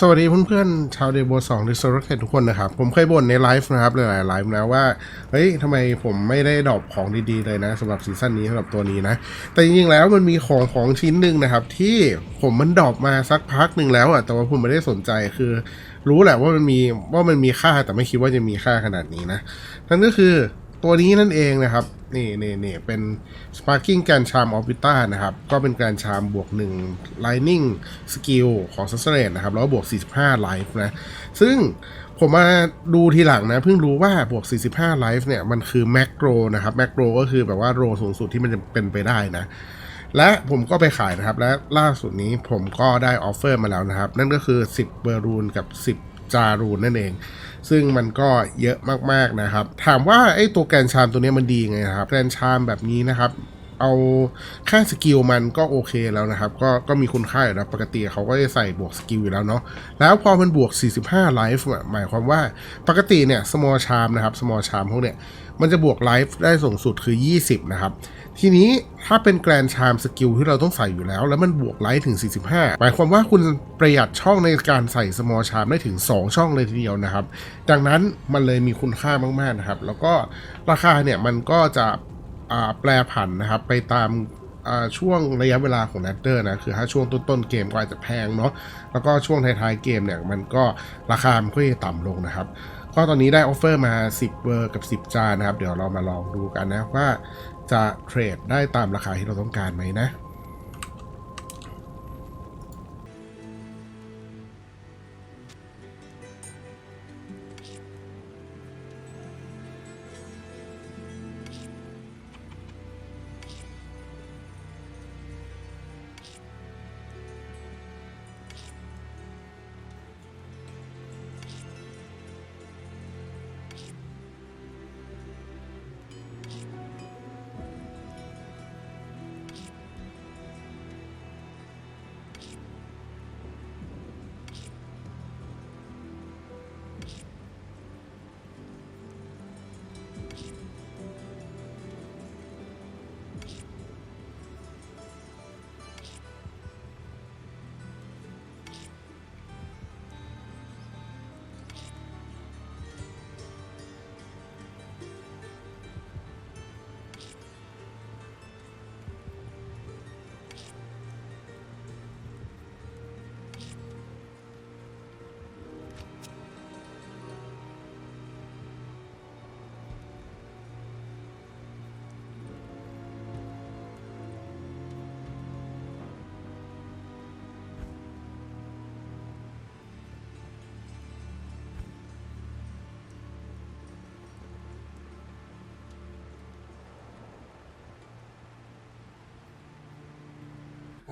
สวัสดีเพื่อนๆชาวเดโบสองดิสโรเททุกคนนะครับ ผมเคยบ่นในไลฟ์นะครับหลายๆไลฟ์แล้วว่า เฮ้ยทำไมผมไม่ได้ดรอปของดีๆเลยนะสำหรับซีซั่นนี้สำหรับตัวนี้นะ แต่จริงๆแล้วมันมีของของชิ้นหนึ่งนะครับ ที่ผมมันดรอปมาสักพักหนึ่งแล้วอะแต่ว่าผมไม่ได้สนใจคือ รู้แหละว่ามันมีว่ามันมีค่าแต่ไม่คิดว่าจะมีค่าขนาดนี้นะนั่นก็คือตัวนี้นั่นเองนะครับ นี่นี่นี่เป็น Sparking การชามออ b ิต้านะครับ ก็เป็นการชามบวก1 Lightning Skill ของ s u s r a t นะครับ แล้วก็บวก 45 Life นะ ซึ่งผมมาดูทีหลังนะ เพิ่งรู้ว่าบวก 45 Life เนี่ย มันคือ Macro นะครับ Macro ก็คือแบบว่าโรสูงสุดที่มันจะเป็นไปได้นะ และผมก็ไปขายนะครับ และล่าสุดนี้ผมก็ได้ออฟเฟอร์มาแล้วนะครับ นั่นก็คือ 10 เบอร์รูนกับ 10 จารูนนั่นเอง ซึ่งมันก็เยอะมากๆนะครับ ถามว่าไอ้ตัวแกรนชามตัวนี้มันดีไงครับแกรนชามแบบนี้นะครับ เอาค่าสกิลมันก็โอเคแล้วนะครับ ก็ก็มีคุณค่าอยู่แล้วปกติเขาก็จะใส่บวกสกิลอยู่แล้วเนาะแล้วพอมันบวก 45ไลฟ์หมายความว่าปกติเนี่ย small charm นะครับ small charm พวกเนี่ยมันจะบวกไลฟ์ได้สูงสุดคือ 20 นะครับ ทีนี้ถ้าเป็นแกรนชามสกิลที่เราต้องใส่อยู่แล้ว แล้วมันบวกไลท์ถึง 45 หมายความว่าคุณประหยัดช่องในการใส่ small charm ได้ถึง 2 ช่องเลยทีเดียวนะครับ ดังนั้นมันเลยมีคุณค่ามากๆนะครับ แล้วก็ราคาเนี่ยมันก็จะ แปรผันนะครับ ไปตามช่วงระยะเวลาของ n น t เตอร์นะคือถ้าช่วงต้นๆเกมก็อาจจะแพงเนาะแล้วก็ช่วงท้ายๆเกมเนี่ยมันก็ราคามันก็จะต่ำลงนะครับ ก็ตอนนี้ได้ออฟเฟอร์มา 10เบอร์กับ 10 จานนะครับ เดี๋ยวเรามาลองดูกันนะว่าจะเทรดได้ตามราคาที่เราต้องการไหมนะ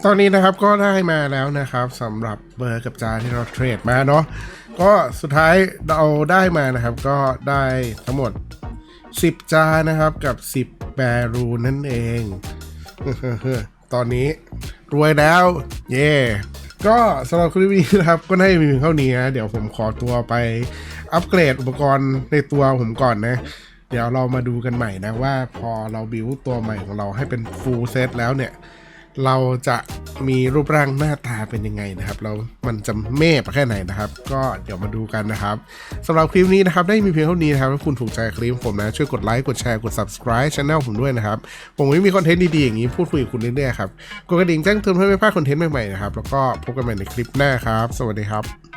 ตอนนี้นะครับก็ได้มาแล้วนะครับสำหรับเบอร์กับจานที่เราเทรดมาเนาะก็สุดท้ายเราได้มานะครับก็ได้ทั้งหมด 10 จานนะครับกับ 10 แบรูนั่นเอง ตอนนี้รวยแล้ว เย่ก็สำหรับคลิปนี้นะครับ ก็น่าจะมีเพียงเท่านี้นะเดี๋ยวผมขอตัวไปอัปเกรดอุปกรณ์ในตัวผมก่อนนะ เดี๋ยวเรามาดูกันใหม่นะว่าพอเราบิวตัวใหม่ของเราให้เป็นฟูลเซตแล้วเนี่ย เราจะมีรูปร่างหน้าตาเป็นยังไงนะครับ เรามันจะเมพแค่ไหนนะครับ ก็เดี๋ยวมาดูกันนะครับสำหรับคลิปนี้นะครับ ได้มีเพียงเท่านี้นะครับถ้าคุณถูกใจคลิปผมนะ ช่วยกดไลค์ กดแชร์ กด subscribe channel ผมด้วยนะครับ ผมไม่มีคอนเทนต์ดีๆ อย่างนี้พูดคุยกับคุณเรื่อยๆครับ กดกระดิ่งแจ้งเตือนเพื่อไม่พลาดคอนเทนต์ใหม่ๆนะครับ แล้วก็พบกันใหม่ในคลิปหน้าครับ สวัสดีครับ